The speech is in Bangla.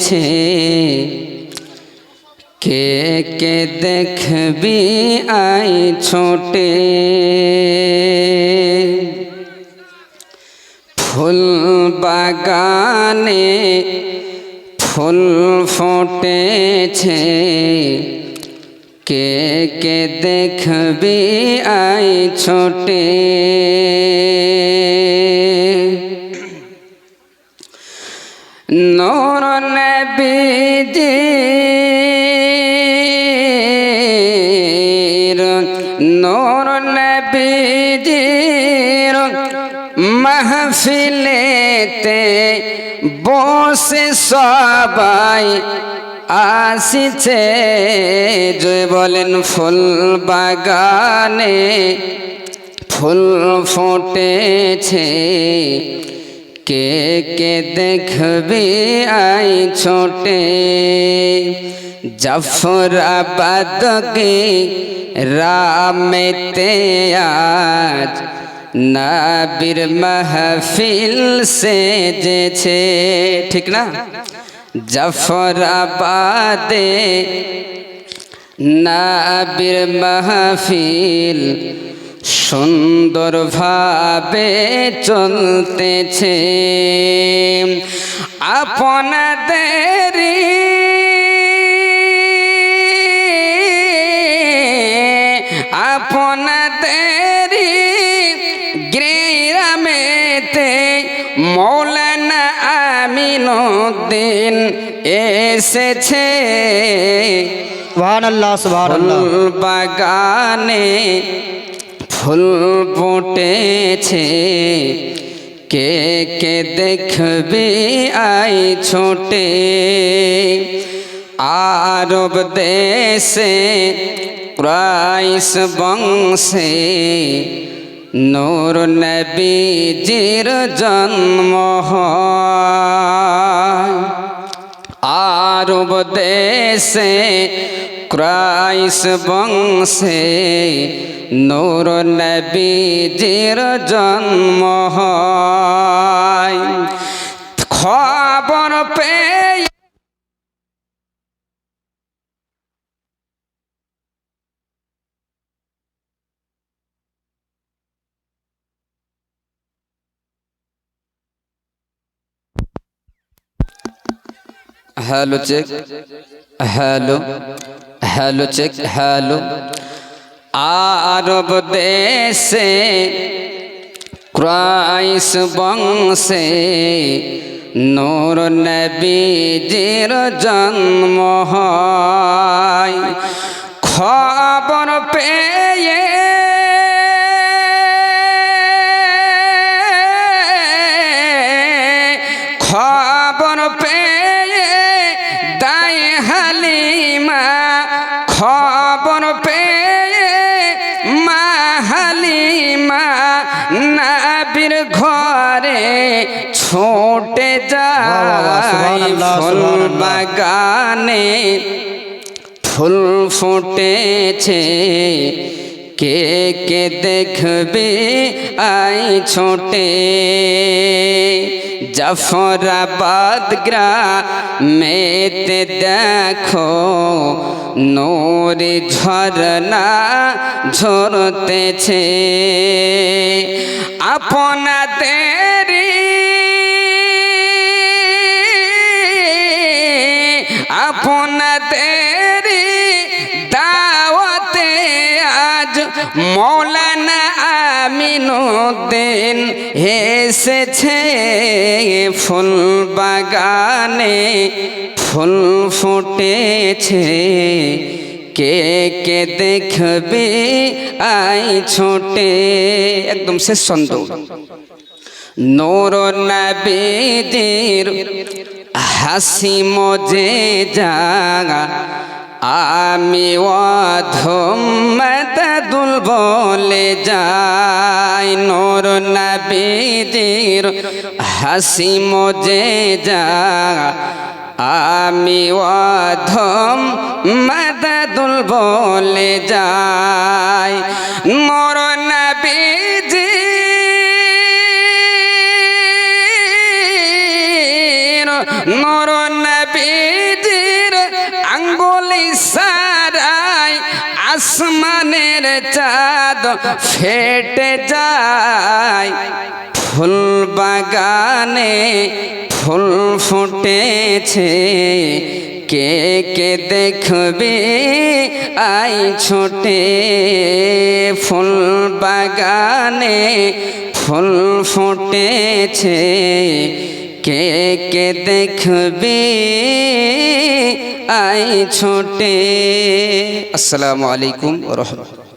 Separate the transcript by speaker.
Speaker 1: ছে কে কে দেখবি আই ছোটে? ফুল বাগানে ফুল ফুটেছে। কে কে দেখবি আই ছোটে? নূর নবীজির নূর নবীজির মাহফিলেতে বসে সবাই আসিছে। জয় বলেন ফুল বাগানে ফুল ফুটেছে। কে কে দেখবি আই ছোটে? জাফরাবাদ কে রামেতে আজ নাবির মাহফিল সেজেছে। ঠিক না? জাফরাবাদে নাবির মাহফিল সুন্দরভাবে চলতেছে। আপনাদের আপনাদের গ্রামেতে মৌলানা আমিনুদ্দিন এসেছে। বাগানে ফুল ফুটেছে। কে কে দেখবি আই ছোটে। আরব দেশে ক্রাইস বংশে নূর নবীজির জন্ম আরব দেশে ক্রাইস বংশে নূর নবীজির জন্ম খবর পেয়ে hello check. Hello. Hello check hello. আরব দেশে ক্রাইস বংশে নূর নবীজির জন্ম হয়। খবর পেয়ে নাবির ঘরে ছোটে যায় ফুল বাগানে ফুল ফুটেছে। কে কে দেখবে? আই ছোটে। জাফরাবাদ গ্রামেতে দেখো নোর ঝরনা ঝরতেছে। আপনাদের আজ মৌলানা আমিনুদ্দিন এসেছে ফুল বাগানে, ফুল ফুটেছে। কে কে দেখবে? আই ছোটে। একদম শেষ ছন্দ। নূর নবীদের হাসি মজে জাগা। আমি অধমদুল বলে যাই, নূর নবীদের হাসি মজে যা। আমি অধম মদদুল বলে যাই মোর নবীজি নর নবীজির আসমানের চাঁদ ফেটে যায়। ফুল বাগানে ফুল ফুটেছে। কে কে দেখবে? আই ছোটে। ফুল বাগানে ফুল ফুটেছে। কে কে দেখবে? আই ছোটে আসসালামু আলাইকুম রহমতুল্লাহ